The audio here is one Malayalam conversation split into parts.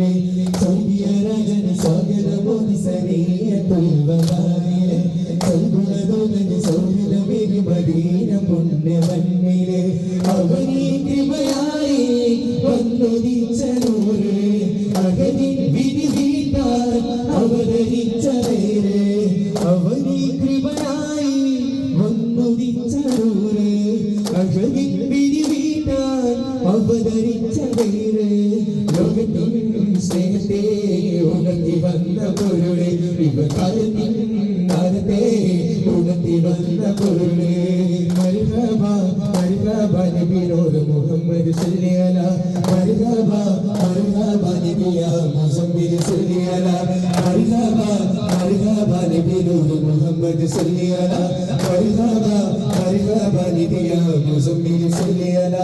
anyway. റസൂലേ മർഹബ മർഹബ മുഹമ്മദ് സല്ലല്ല മർഹബ മർഹബ നബിയ മുസമ്മിൽ സല്ലല്ല മർഹബ മർഹബ നബിയോട് മുഹമ്മദ് സല്ലല്ല മർഹബ മർഹബ നബിയ മുസമ്മിൽ സല്ലല്ല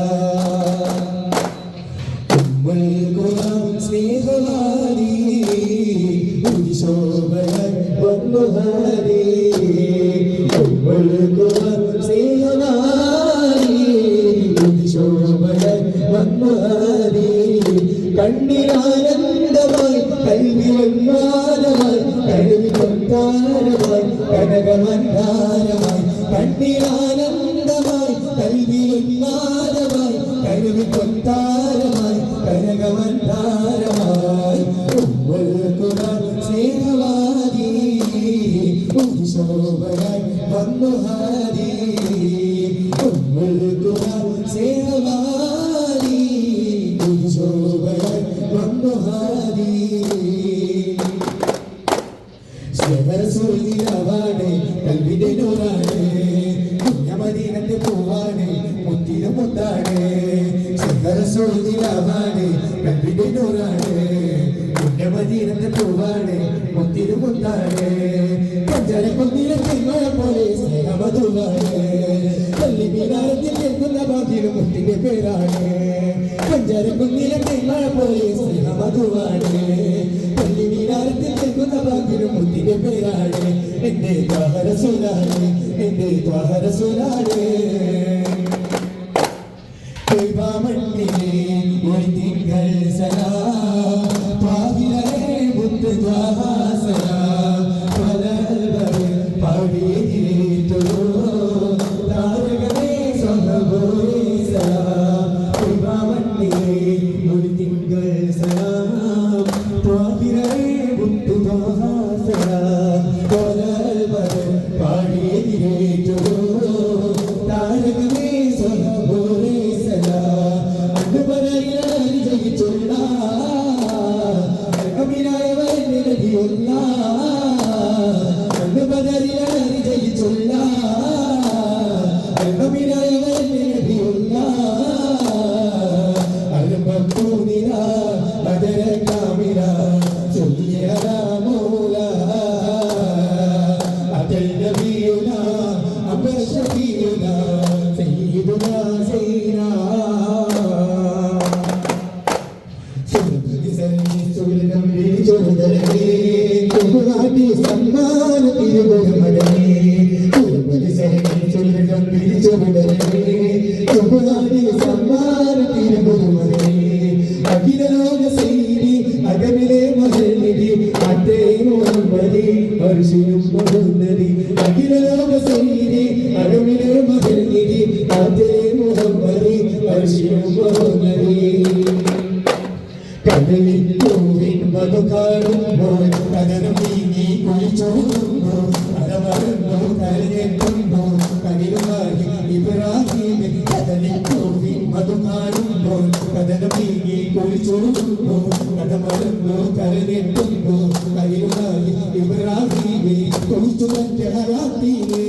കണ്ണീരാനന്ദമായി കൽവി ഒന്നാരമായി കഴുവി കൊട്ടാരമായി കനകമന്ദാരമായി കണ്ണീരാനന്ദമായി കൽവി ഒന്നാരമായി കഴുവി കൊട്ടാരമായി കനകമന്ദാരമായി സ്നേഹവാദി ശോഭയായി വന്നു ഹാരി കല്ലിന്റെ നൂറാണ് കുറ്റമതീരത്തെ പൂവാണ് മുത്തിനു മുത്താണ് പഞ്ചാരി കുന്നിലെ തിന്മഴ പോലെ സ്നേഹമധുവാണ്. പള്ളി മീനാരത്തിൽ കേൾക്കുന്ന ബാധ്യത മുത്തിന്റെ പേരാണ്. പഞ്ചാരി കുന്നിലെ തിന്മഴ പോലെ സ്നേഹമധുവാണ്. പള്ളി മീനാരത്തിൽ കേൾക്കുന്ന ബാധ്യത മുത്തിന്റെ പേരാണ്. എന്റെ ദ്വാഹരസുരാണ് എന്റെ ദ്വാഹരസുരാണ് Obrigado. മധു കാണുമ്പോൾ കടലും നീങ്ങി കുളിച്ചോടുമ്പോൾ കടമറന്നു കരഞ്ഞെത്തുമ്പോൾ കടലുമായി ഇബ്രാഹിം കടലിൽ പൂവിൻ മധു കാണുമ്പോൾ കടലും നീങ്ങി കുളിച്ചോടുമ്പോൾ കടമറന്നു കരഞ്ഞെത്തുമ്പോൾ കടലുമായി ഇബ്രാഹിം കുളിച്ചു മറ്റേ ഹറാത്തിയിലേറെ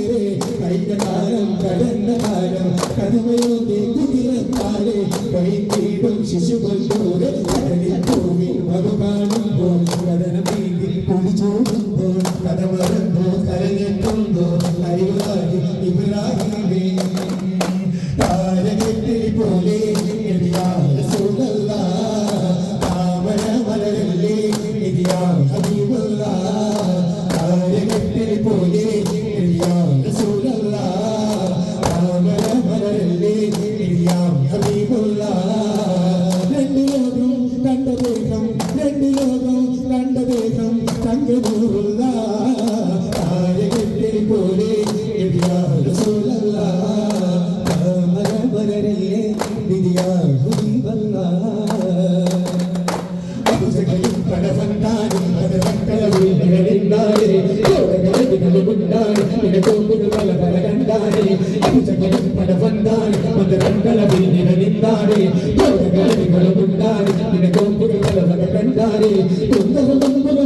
അബുജഹലും പടവന്താനും പടവക്കളവിൽ നിഴലിന്നാരെ കോടകളവികളുമുണ്ടാണ് നിനക്കോമ്പുകൾ പല പല കണ്ടാരെ അബുജഹലും പടവന്താനും പടവക്കളവിൽ നിഴലിന്നാരെ കോടകളവികളുമുണ്ടാണ് നിനക്കോമ്പുകൾ പല പല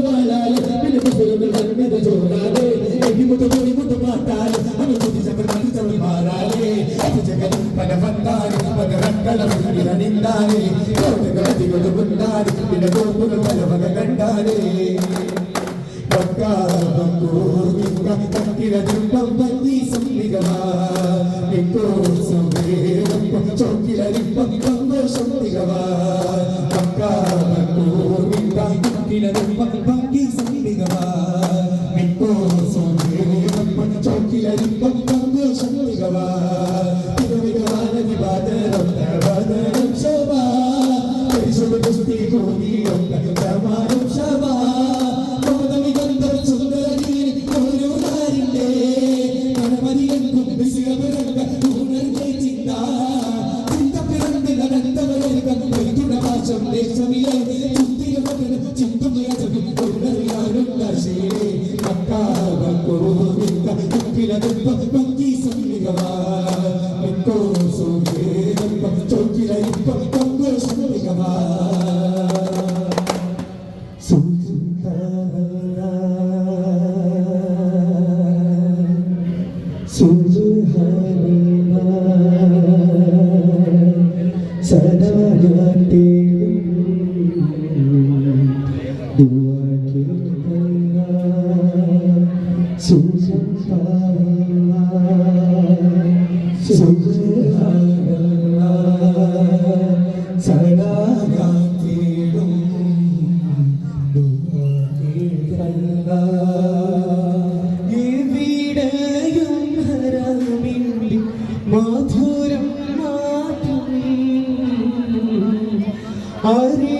വാഴാലെ നിനക്ക് നന്മത ചോറാതെ എടിമുട്ട് പൊടിമുട്ട് പാട്ടാലെ അവൻ കുതിച്ചവൻ മതിച്ചവൻ മാറാലെ അബുജഹലും പടവന്താനും പടവക്കളവിൽ നിഴലിന്നാരെ हरे